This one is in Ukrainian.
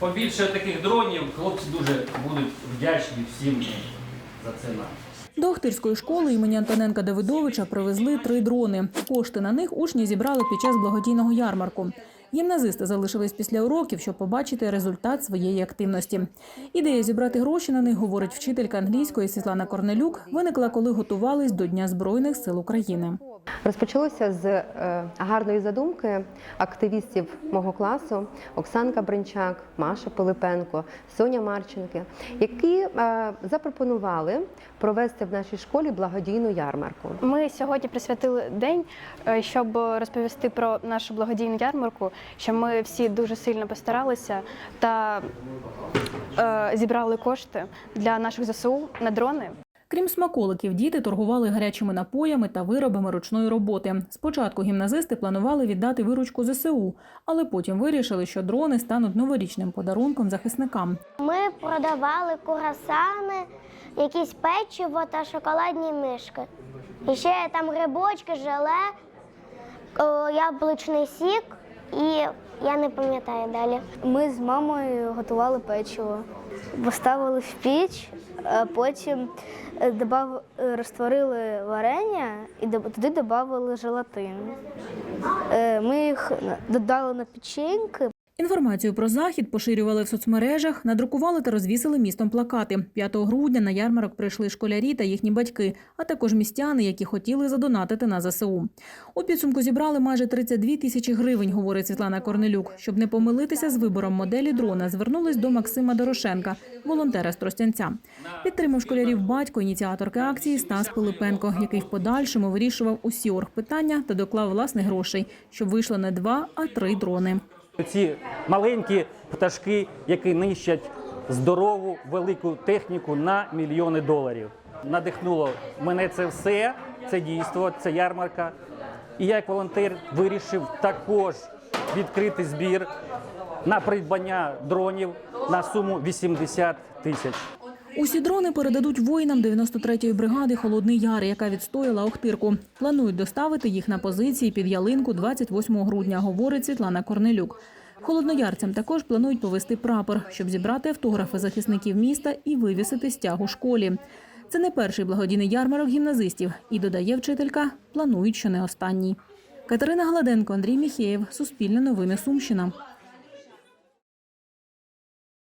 побільше таких дронів, хлопці дуже будуть вдячні всім за це нам. До Охтирської школи імені Антоненка Давидовича привезли три дрони. Кошти на них учні зібрали під час благодійного ярмарку. Гімназисти залишились після уроків, щоб побачити результат своєї активності. Ідея зібрати гроші на них, говорить вчителька англійської Світлана Корнелюк, виникла, коли готувались до Дня Збройних сил України. Розпочалося з е, гарної задумки активістів мого класу Оксанка Бринчак, Маша Пилипенко, Соня Марченки, які е, запропонували провести в нашій школі благодійну ярмарку. Ми сьогодні присвятили день, е, щоб розповісти про нашу благодійну ярмарку, що ми всі дуже сильно постаралися та зібрали кошти для наших ЗСУ на дрони. Крім смаколиків, діти торгували гарячими напоями та виробами ручної роботи. Спочатку гімназисти планували віддати виручку ЗСУ, але потім вирішили, що дрони стануть новорічним подарунком захисникам. Ми продавали курасани, якісь печиво та шоколадні мишки. І ще там грибочки, желе, яблучний сік і я не пам'ятаю далі. Ми з мамою готували печиво, поставили в піч, а потім е, добав, е, розтворили варення і туди додали желатин. Е, Ми їх додали на печеньки, Інформацію про захід поширювали в соцмережах, надрукували та розвісили містом плакати. 5 грудня на ярмарок прийшли школярі та їхні батьки, а також містяни, які хотіли задонатити на ЗСУ. У підсумку зібрали майже 32 тисячі гривень, говорить Світлана Корнелюк. Щоб не помилитися з вибором моделі дрона, звернулись до Максима Дорошенка, волонтера з Тростянця. Підтримав школярів батько ініціаторки акції Стас Пилипенко, який в подальшому вирішував усі оргпитання та доклав власних грошей, щоб вийшло не два, а три дрони. Ці маленькі пташки, які нищать здорову велику техніку на мільйони доларів. Надихнуло мене це все, це дійство, це ярмарка. І я як волонтер вирішив також відкрити збір на придбання дронів на суму 80 тисяч. Усі дрони передадуть воїнам 93-ї бригади Холодний Яр, яка відстояла Охтирку. Планують доставити їх на позиції під ялинку 28 грудня, говорить Світлана Корнелюк. Холодноярцям також планують повести прапор, щоб зібрати автографи захисників міста і вивісити стяг у школі. Це не перший благодійний ярмарок гімназистів. І додає вчителька, планують, що не останній. Катерина Гладенко, Андрій Міхеєв, Суспільне новини Сумщина.